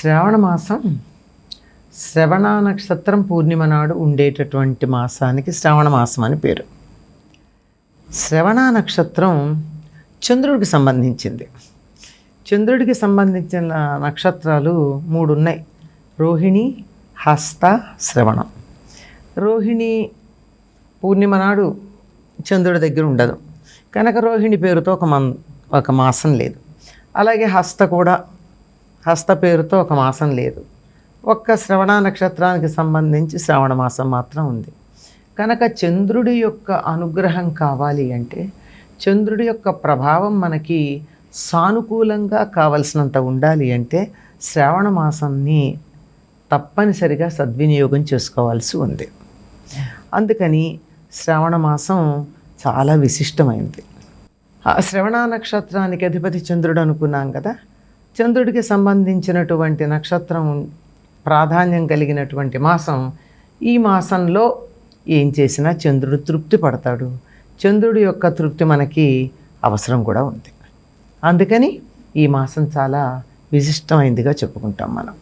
శ్రావణ మాసం శ్రవణ నక్షత్రం పూర్ణిమ నాడు ఉండేటటువంటి మాసానికి శ్రావణ మాసం అని పేరు. శ్రవణ నక్షత్రం చంద్రుడికి సంబంధించింది. చంద్రుడికి సంబంధించిన నక్షత్రాలు మూడు ఉన్నాయి రోహిణి హస్త శ్రవణం. రోహిణి పూర్ణిమ నాడు చంద్రుడి దగ్గర ఉండదు. కనుక రోహిణి పేరుతో ఒక మన్ ఒక మాసం లేదు. అలాగే హస్త కూడా హస్త పేరుతో ఒక మాసం లేదు. ఒక్క శ్రవణ నక్షత్రానికి సంబంధించి శ్రావణ మాసం మాత్రం ఉంది. కనుక చంద్రుడి యొక్క అనుగ్రహం కావాలి అంటే చంద్రుడి యొక్క ప్రభావం మనకి సానుకూలంగా కావలసినంత ఉండాలి అంటే శ్రావణ మాసాన్ని తప్పనిసరిగా సద్వినియోగం చేసుకోవాల్సి ఉంది. అందుకని శ్రావణ మాసం చాలా విశిష్టమైంది. ఆ శ్రవణ నక్షత్రానికి అధిపతి చంద్రుడు అనుకున్నాం కదా చంద్రుడికి సంబంధించినటువంటి నక్షత్రం ప్రాధాన్యం కలిగినటువంటి మాసం ఈ మాసంలో ఏం చేసినా చంద్రుడు తృప్తి పడతాడు. చంద్రుడి యొక్క తృప్తి మనకి అవసరం కూడా ఉంది. అందుకని ఈ మాసం చాలా విశిష్టమైందిగా చెప్పుకుంటాం మనం.